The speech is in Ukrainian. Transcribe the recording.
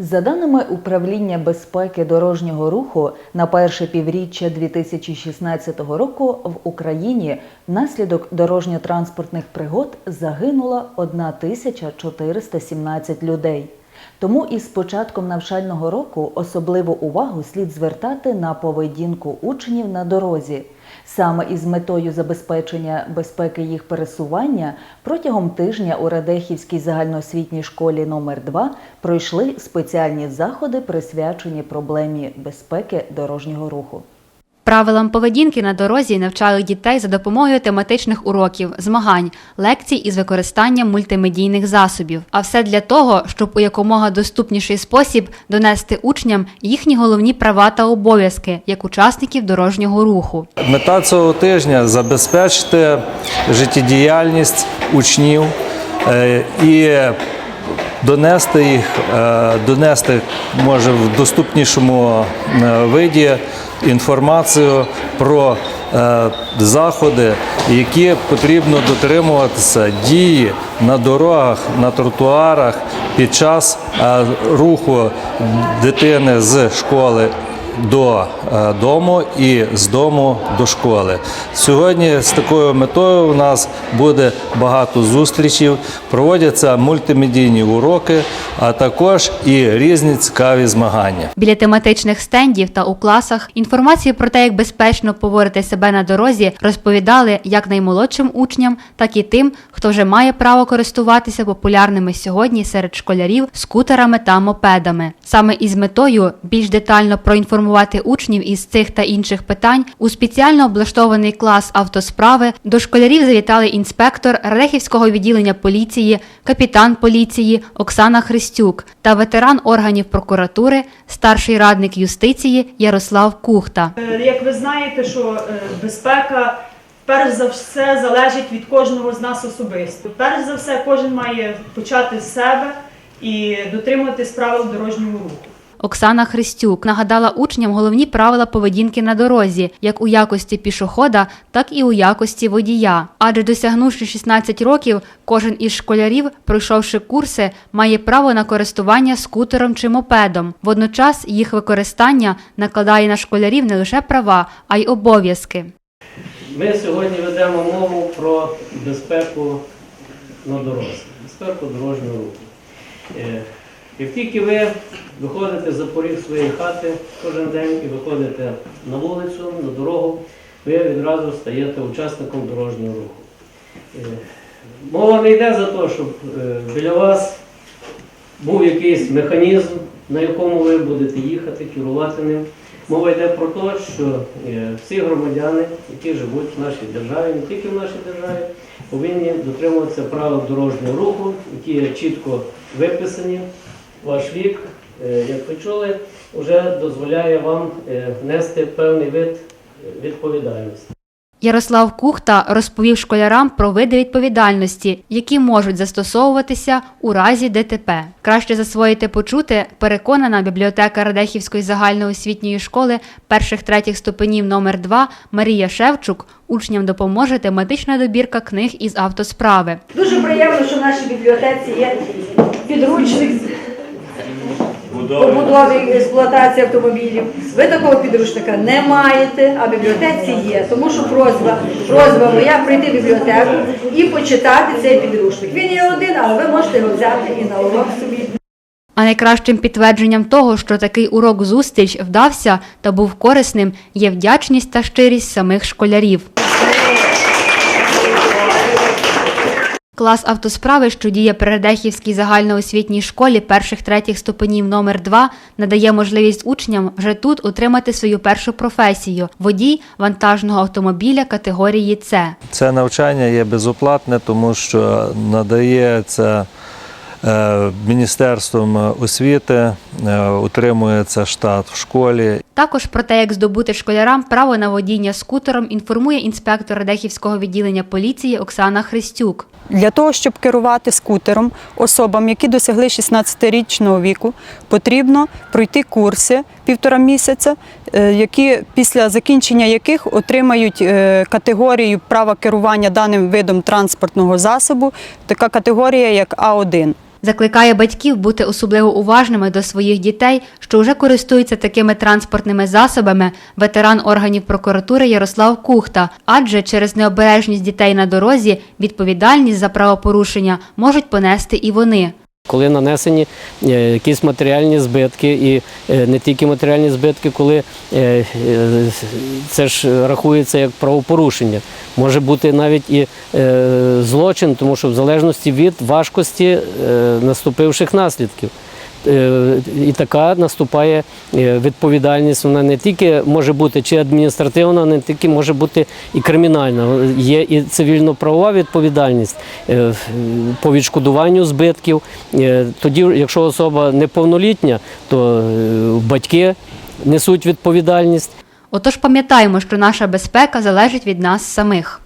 За даними управління безпеки дорожнього руху, на перше півріччя 2016 року в Україні внаслідок дорожньо-транспортних пригод загинуло 1417 людей. Тому із початком навчального року особливу увагу слід звертати на поведінку учнів на дорозі. Саме із метою забезпечення безпеки їх пересування протягом тижня у Радехівській загальноосвітній школі номер 2 пройшли спеціальні заходи, присвячені проблемі безпеки дорожнього руху. Правилам поведінки на дорозі навчали дітей за допомогою тематичних уроків, змагань, лекцій із використанням мультимедійних засобів. А все для того, щоб у якомога доступніший спосіб донести учням їхні головні права та обов'язки як учасників дорожнього руху. Мета цього тижня забезпечити життєдіяльність учнів е, і донести їх, е, донести може в доступнішому е, виді інформацію про е, заходи, які потрібно дотримуватися дії на дорогах, на тротуарах під час е, руху дитини з школи до е, дому і з дому до школи. Сьогодні з такою метою у нас буде багато зустрічей, проводяться мультимедійні уроки, а також і різні цікаві змагання. Біля тематичних стендів та у класах інформацію про те, як безпечно поводити себе на дорозі, розповідали як наймолодшим учням, так і тим, хто вже має право користуватися популярними сьогодні серед школярів скутерами та мопедами. Саме із метою більш детально проінформувати учнів із цих та інших питань у спеціально облаштований клас автосправи до школярів завітали інспектор Рехівського відділення поліції, капітан поліції Оксана Христюк та ветеран органів прокуратури, старший радник юстиції Ярослав Кухта. Е, Як ви знаєте, що е, безпека перш за все залежить від кожного з нас особисто. Перш за все, кожен має почати з себе і дотримуватись правил дорожнього руху. Оксана Христюк нагадала учням головні правила поведінки на дорозі, як у якості пішохода, так і у якості водія. Адже досягнувши 16 років, кожен із школярів, пройшовши курси, має право на користування скутером чи мопедом. Водночас їх використання накладає на школярів не лише права, а й обов'язки. Ми сьогодні ведемо мову про безпеку на дорозі, безпеку дорожнього руху. Як тільки ви виходите за поріг своєї хати кожен день і виходите на вулицю, на дорогу, ви відразу стаєте учасником дорожнього руху. Е, Мова не йде за те, щоб е, біля вас був якийсь механізм, на якому ви будете їхати, керувати ним. Мова йде про те, що е, всі громадяни, які живуть в нашій державі, не тільки в нашій державі, повинні дотримуватися правил дорожнього руху, які є чітко виписані. Ваш вік, е, як ви чули, вже дозволяє вам е, нести певний вид е, відповідальності. Ярослав Кухта розповів школярам про види відповідальності, які можуть застосовуватися у разі ДТП. Краще засвоїти почути, переконана бібліотека Радехівської загальноосвітньої школи перших третіх ступенів номер 2 Марія Шевчук. Учням допоможе тематична добірка книг із автосправи. Дуже приємно, що в нашій бібліотеці є підручник побудови і експлуатації автомобілів. Ви такого підручника не маєте, а в бібліотеці є. Тому що просьба, просьба моя прийти в бібліотеку і почитати цей підручник. Він є один, але ви можете його взяти і на урок собі. А найкращим підтвердженням того, що такий урок зустріч вдався та був корисним, є вдячність та щирість самих школярів. Клас автосправи, що діє при Радехівській загальноосвітній школі перших третіх ступенів номер 2 надає можливість учням вже тут отримати свою першу професію водій вантажного автомобіля категорії С. Це навчання є безоплатне, тому що надається е, Міністерством освіти, е, утримується штат в школі Також про те, як здобути школярам право на водіння скутером, інформує інспектор Радехівського відділення поліції Оксана Христюк. Для того, щоб керувати скутером особам, які досягли 16-річного віку, потрібно пройти курси півтора місяця, е, які, після закінчення яких отримають е, категорію права керування даним видом транспортного засобу, така категорія як А1. Закликає батьків бути особливо уважними до своїх дітей, що вже користуються такими транспортними засобами, ветеран органів прокуратури Ярослав Кухта, адже через необережність дітей на дорозі відповідальність за правопорушення можуть понести і вони. Коли нанесені е, якісь матеріальні збитки, і е, не тільки матеріальні збитки, коли е, це ж рахується як правопорушення. Може бути навіть і злочин, тому що в залежності від важкості наступивших наслідків. Е, І така наступає е, відповідальність. Вона не тільки може бути чи адміністративна, не тільки може бути і кримінальна. Є і цивільно-правова відповідальність е, по відшкодуванню збитків. Тоді, якщо особа неповнолітня, то батьки несуть відповідальність. Отож пам'ятаємо, що наша безпека залежить від нас самих.